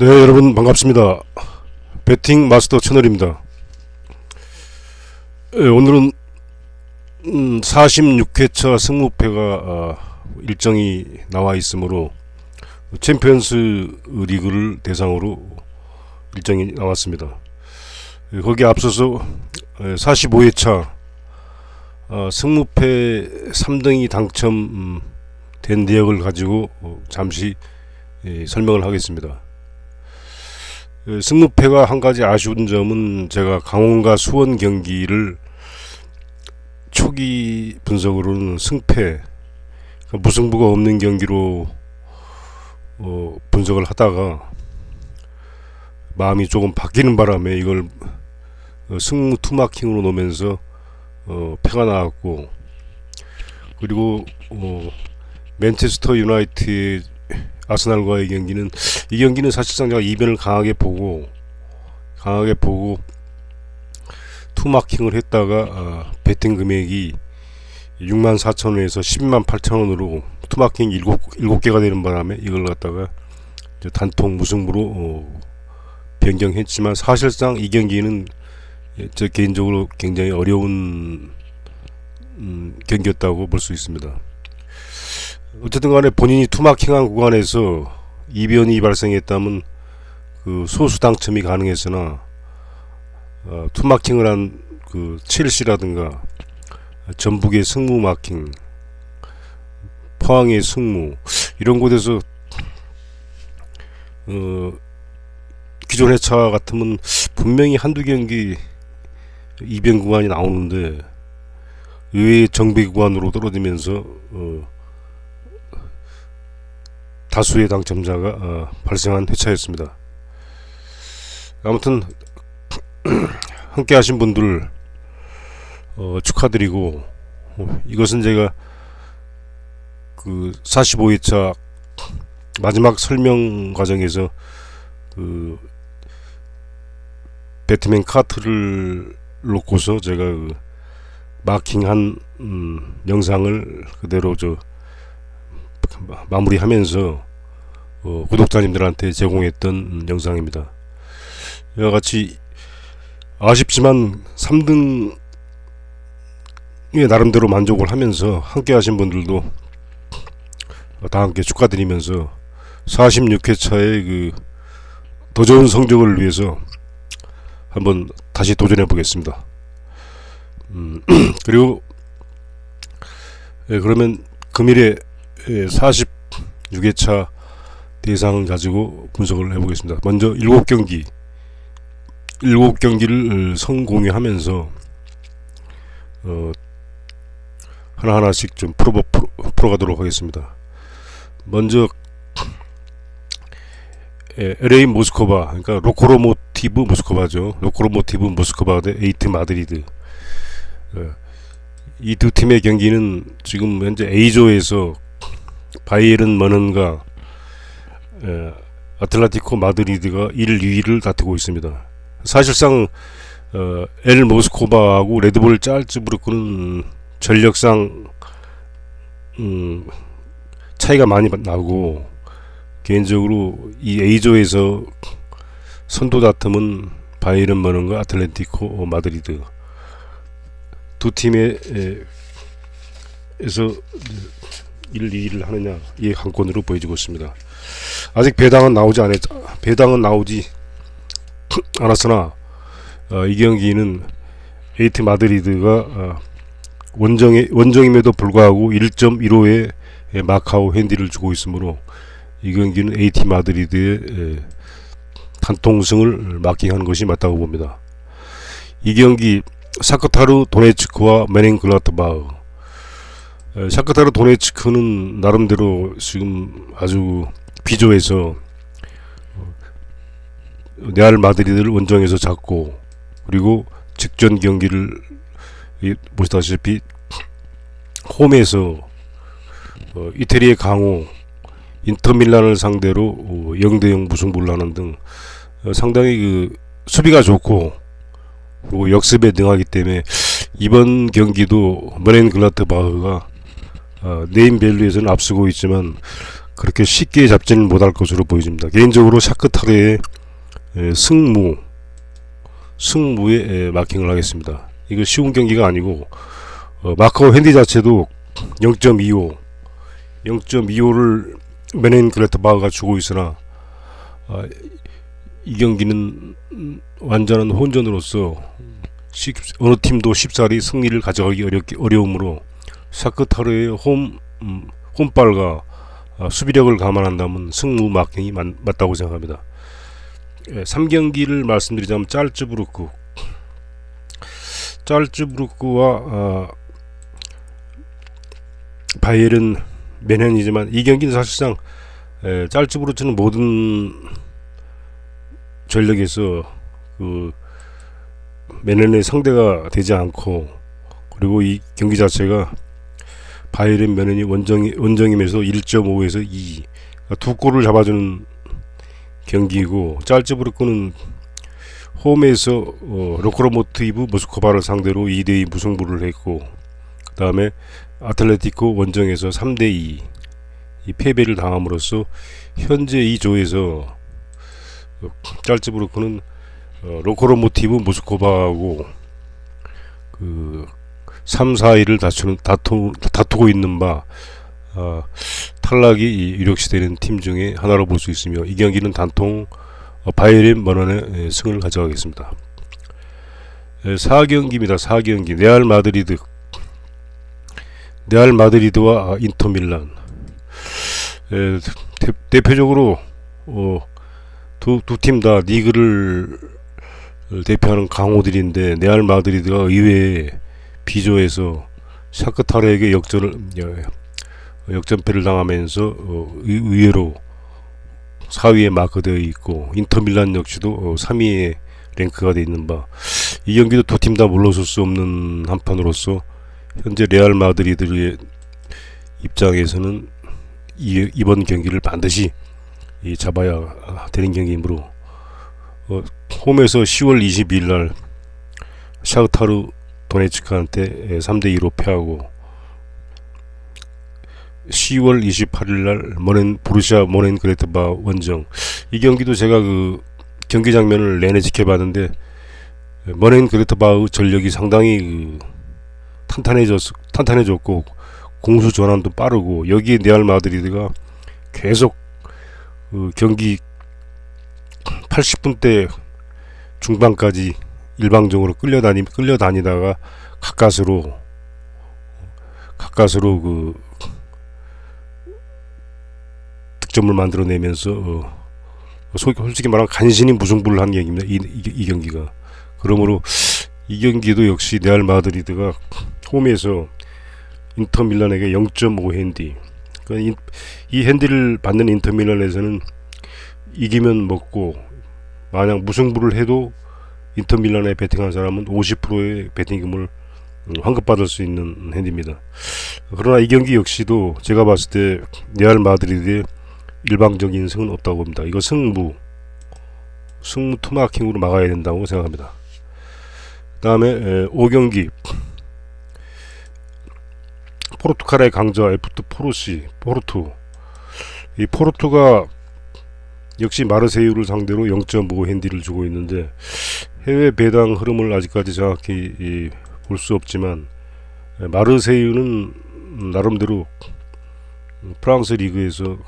네, 여러분 반갑습니다. 배팅 마스터 채널입니다. 예, 오늘은 음, 46회차 승무패가 아, 일정이 나와 있으므로 챔피언스 리그를 대상으로 일정이 나왔습니다. 예, 거기에 앞서서 45회차 아, 승무패 3등이 당첨된 내역을 가지고 어, 잠시 예, 설명을 하겠습니다. 그 승무패가 한 가지 아쉬운 점은 제가 강원과 수원 경기를 초기 분석으로는 승패 그러니까 무승부가 없는 경기로 어, 분석을 하다가 마음이 조금 바뀌는 바람에 이걸 어, 승무 투마킹으로 놓으면서 어, 패가 나왔고 그리고 어, 맨체스터 유나이티드 아스날과의 경기는 이 경기는 사실상 제가 이변을 강하게 보고 강하게 보고 투마킹을 했다가 아, 베팅 금액이 6만 4천 원에서 10만 8천 원으로 투마킹 7, 7개가 되는 바람에 이걸 갖다가 단통 무승부로 어, 변경했지만 사실상 이 경기는 예, 저 개인적으로 굉장히 어려운 음, 경기였다고 볼 수 있습니다. 어쨌든 간에 본인이 투마킹한 구간에서 이변이 발생했다면 그 소수 당첨이 가능했으나 어, 투마킹을 한 그 첼시라든가 전북의 승무 마킹 포항의 승무 이런 곳에서 어, 기존 회차 같으면 분명히 한두 경기 이변 구간이 나오는데 의외의 정비 구간으로 떨어지면서 어, 다수의 당첨자가 어, 발생한 회차였습니다. 아무튼 함께 하신 분들 어, 축하드리고 어, 이것은 제가 그 45회차 마지막 설명 과정에서 그 배트맨 카트를 놓고서 제가 그 마킹한 음, 영상을 그대로 저 마무리하면서 어, 구독자님들한테 제공했던 음, 영상입니다. 이와 같이 아쉽지만 3등에 나름대로 만족을 하면서 함께 하신 분들도 다 함께 축하드리면서 46회차의 그 더 좋은 성적을 위해서 한번 다시 도전해 보겠습니다. 음, 그리고 예, 그러면 금일에 46회차 대상을 가지고 분석을 해보겠습니다. 먼저 7경기 7경기를 성공유하면서 어, 하나하나씩 좀 풀어, 풀어, 풀어가도록 하겠습니다. 먼저 예, LA 모스코바 그러니까 로코로모티브 모스코바죠. 로코로모티브 모스코바 대 에이트 마드리드 어, 이두 팀의 경기는 지금 현재 A조에서 바이에른 머는과 에, 아틀레티코 마드리드가 1, 2위를 다투고 있습니다. 사실상 어, 엘 모스코바하고 레드볼 짤츠부르크는 전력상 음, 차이가 많이 나고 개인적으로 이 A조에서 선두 다툼은 바이에른 머는과 아틀레티코 마드리드 두 팀의 에, 에서 1, 2위를 하느냐 이 관건으로 보여지고 있습니다. 아직 배당은 나오지 않았 배당은 나오지 않았으나 어, 이 경기는 에이트 마드리드가 어, 원정에 원정임에도 불구하고 1.15의 마카오 핸디를 주고 있으므로 이 경기는 에이티 마드리드의 에, 단통승을 마킹한 것이 맞다고 봅니다. 이 경기 사크타르 도네츠크와 메넨글라트바흐 샤크타르 도네츠크는 나름대로 지금 아주 비조에서 레알 마드리드를 원정에서 잡고 그리고 직전 경기를 보시다시피 홈에서 어, 이태리의 강호 인터밀란을 상대로 어, 0대0 무승부를 하는 등 어, 상당히 그 수비가 좋고 그리고 역습에 능하기 때문에 이번 경기도 머렌 글라트바흐가 어, 네임 밸류에서는 앞서고 있지만 그렇게 쉽게 잡지는 못할 것으로 보여집니다. 개인적으로 샤크타르의 에, 승무 승무에 에, 마킹을 하겠습니다. 이거 쉬운 경기가 아니고 어, 마카오 핸디 자체도 0.25 0.25를 메넨 그레트바가 주고 있으나 아, 이 경기는 음, 완전한 혼전으로서 십- 어느 팀도 쉽사리 승리를 가져가기 어렵기, 어려우므로 샤크타르의 홈 음, 홈발과 아, 수비력을 감안한다면 승무 마킹이 맞, 맞다고 생각합니다. 예, 3경기를 말씀드리자면 짤츠부르크 짤츠부르크와 아, 바이에른 메넨이지만 이 경기는 사실상 에, 짤츠부르트는 모든 전력에서 그 메넨의 상대가 되지 않고 그리고 이 경기 자체가 바이에른 메넨이 원정 원정임에서 1.5에서 2. 그러니까 두 골을 잡아주는 경기이고 짤츠부르크는 홈에서 어, 로코로모티브 모스코바를 상대로 2대2 무승부를 했고 그 다음에 아틀레티코 원정에서 3대2 이 패배를 당함으로써 현재 이 조에서 어, 짤츠부르크는 어, 로코로모티브 모스코바하고 그 3, 4위를 다투는, 다투, 다투고 있는 바 아, 탈락이 이 유력시되는 팀 중에 하나로 볼 수 있으며 이 경기는 단통 어, 바이에른 머넌의 에, 승을 가져가겠습니다. 4경기입니다. 4경기 레알 마드리드 레알 마드리드와 아, 인터 밀란 에, 대, 대표적으로 어, 두두 팀 다 리그를 대표하는 강호들인데 레알 마드리드가 의외의 비조에서 샤크타르에게 역전을 여- 역전패를 당하면서 어, 의- 의외로 4위에 마크되어 있고 인터밀란 역시도 어, 3위에 랭크가 되어 있는 바. 이 경기도 두 팀 다 물러설 수 없는 한판으로서 현재 레알 마드리드의 입장에서는 이, 이번 경기를 반드시 이 잡아야 되는 경기이므로 어, 홈에서 10월 22일 날 샤흐타르 도네츠크한테 3대 2로 패하고 10월 28일 날 모넨 보르시아 모넨 그레트바 원정. 이 경기도 제가 그 경기 장면을 내내 지켜봤는데 모넨 그레트바의 전력이 상당히 그 탄탄해졌 탄탄해졌고 공수 전환도 빠르고 여기에 레알 마드리드가 계속 그 경기 80분대 중반까지 일방적으로 끌려다니 끌려다니다가 가까스로 가까스로 그 득점을 만들어내면서 어, 소- 솔직히 말하면 간신히 무승부를 한 경기입니다. 이, 이, 이 경기가 그러므로 이 경기도 역시 레알 마드리드가 홈에서 인터 밀란에게 0.5 핸디 그러니까 이, 이 핸디를 받는 인터 밀란에서는 이기면 먹고 만약 무승부를 해도 인터 밀란에 베팅한 사람은 50%의 베팅금을 음, 환급받을 수 있는 핸디입니다. 그러나 이 경기 역시도 제가 봤을 때 레알 마드리드의 일방적인 승은 없다고 봅니다. 이거 승부, 승무 투마킹으로 막아야 된다고 생각합니다. 그 다음에 5경기 포르투갈의 강자 에프트 포르시 포르투 이 포르투가 역시 마르세유를 상대로 0.5 핸디를 주고 있는데 해외 배당 흐름을 아직까지 정확히 볼 수 없지만 에, 마르세유는 나름대로 프랑스 리그에서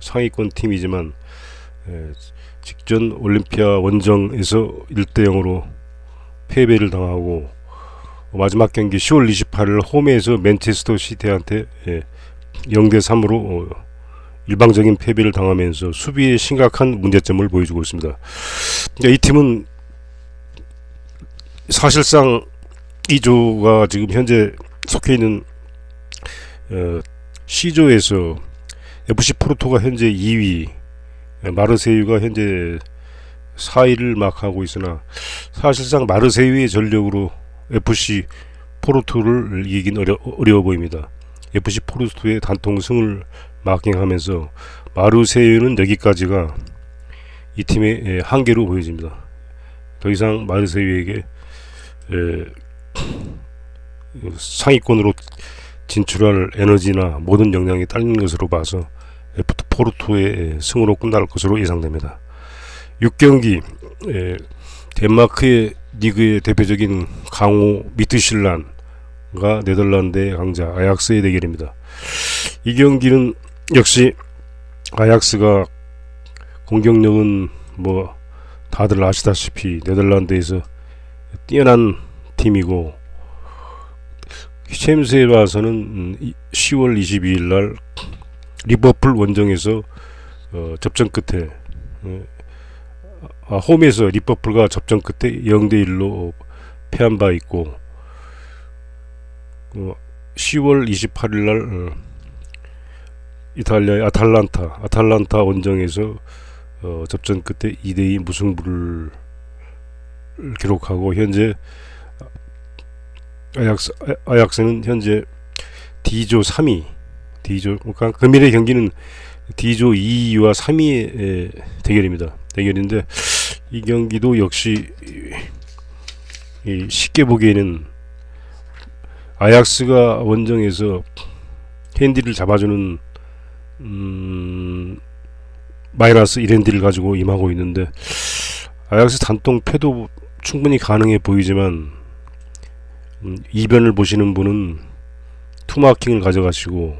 상위권 팀이지만 에, 직전 올림피아 원정에서 1대 0으로 패배를 당하고 마지막 경기 10월 28일 홈에서 맨체스터 시티한테 예, 0대 3으로 어, 일방적인 패배를 당하면서 수비에 심각한 문제점을 보여주고 있습니다. 그러니까 이 팀은 사실상 이 조가 지금 현재 속해 있는 어, C조에서 FC 포르토가 현재 2위, 마르세유가 현재 4위를 막하고 있으나 사실상 마르세유의 전력으로 FC 포르투를 이기긴 어려, 어려워 보입니다. FC 포르투의 단통 승을 마킹하면서 마르세유는 여기까지가 이 팀의 예, 한계로 보여집니다. 더 이상 마르세유에게 에, 상위권으로 진출할 에너지나 모든 역량이 딸린 것으로 봐서 포르투의 승으로 끝날 것으로 예상됩니다. 6경기 예, 덴마크의 리그의 대표적인 강호 미트실란과 네덜란드의 강자 아약스의 대결입니다. 이 경기는 역시 아약스가 공격력은 뭐 다들 아시다시피 네덜란드에서 뛰어난 팀이고 챔스에 이- 10월 22일 날 리버풀 원정에서 어, 접전 끝에 어, 아, 홈에서 리버풀과 접전 끝에 0대 1로 패한 바 있고 어, 10월 28일 날 어, 이탈리아의 아탈란타 아탈란타 원정에서 어, 접전 끝에 2대2 무승부를 기록하고 현재 아약스 아- 아약스는 현재 D조 3위 D조 그러니까 금일의 경기는 D조 2위와 3위의 대결입니다. 대결인데 이 경기도 역시 이 쉽게 보기에는 아약스가 원정에서 핸디를 잡아주는 음, 마이너스 1핸디를 가지고 임하고 있는데 아약스 단통 패도 충분히 가능해 보이지만 음, 이변을 보시는 분은 투마킹을 가져가시고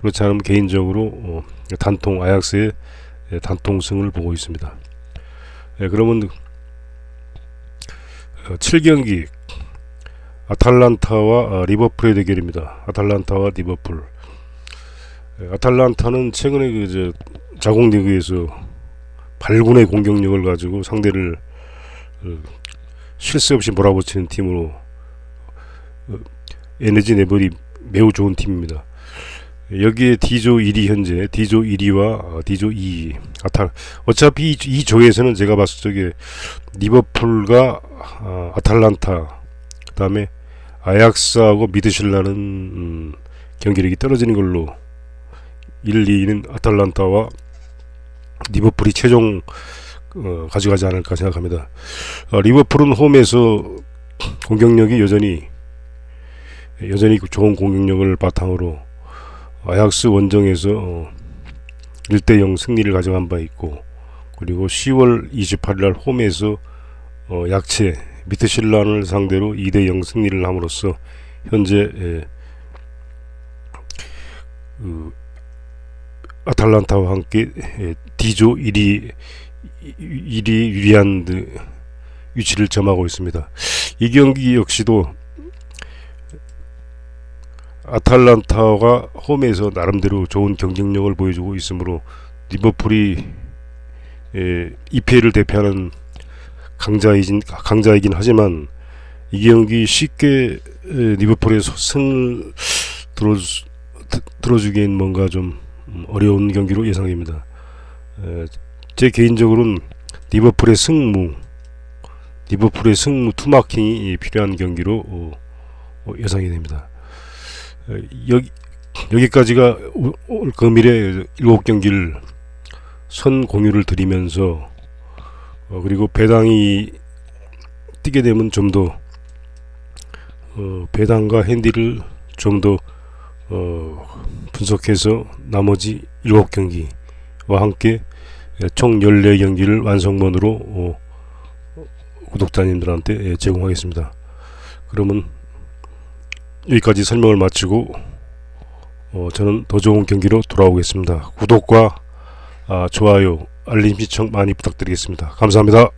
그렇지 않으면 개인적으로 어, 단통 아약스의 예, 단통승을 보고 있습니다. 예, 그러면 어, 7경기 아탈란타와 어, 리버풀의 대결입니다. 아탈란타와 리버풀. 예, 아탈란타는 최근에 그 이제 자국 리그에서 발군의 공격력을 가지고 상대를 어, 실수 없이 몰아붙이는 팀으로 어, 에너지 레벨이 매우 좋은 팀입니다. 여기에 D조 1위 현재 D조 1위와 어, D조 2위 아탈 어차피 이, 이 조에서는 제가 봤을 적에 리버풀과 아, 아탈란타 그다음에 아약스하고 미드실라는 음, 경기력이 떨어지는 걸로 1, 2위는 아탈란타와 리버풀이 최종 어, 가져가지 않을까 생각합니다. 어, 리버풀은 홈에서 공격력이 여전히 여전히 좋은 공격력을 바탕으로 아약스 원정에서 어, 1대0 승리를 가져간 바 있고 그리고 10월 28일 날 홈에서 어, 약체 미트실란을 상대로 2대0 승리를 함으로써 현재 예, 그 아탈란타와 함께 예, D조 1위 1위 유리한 그 위치를 점하고 있습니다. 이 경기 역시도 아탈란타가 홈에서 나름대로 좋은 경쟁력을 보여주고 있으므로 리버풀이 예, EPL을 대표하는 강자이긴 강자이긴 하지만 이 경기 쉽게 에, 리버풀의 소- 승을 들어 들어주기엔 뭔가 좀 음, 어려운 경기로 예상됩니다. 에, 제 개인적으로는 리버풀의 승무, 리버풀의 승무 투마킹이 필요한 경기로 어, 어, 예상이 됩니다. 에, 여기 여기까지가 오- 오늘 금일의 일곱 경기를 선 공유를 드리면서 어, 그리고 배당이 뛰게 되면 좀더 어, 배당과 핸디를 좀더 어, 분석해서 나머지 7경기와 함께 총 14경기를 완성본으로 어, 구독자님들한테 예, 제공하겠습니다. 그러면 여기까지 설명을 마치고 어, 저는 더 좋은 경기로 돌아오겠습니다. 구독과 아, 좋아요, 알림 신청 많이 부탁드리겠습니다. 감사합니다.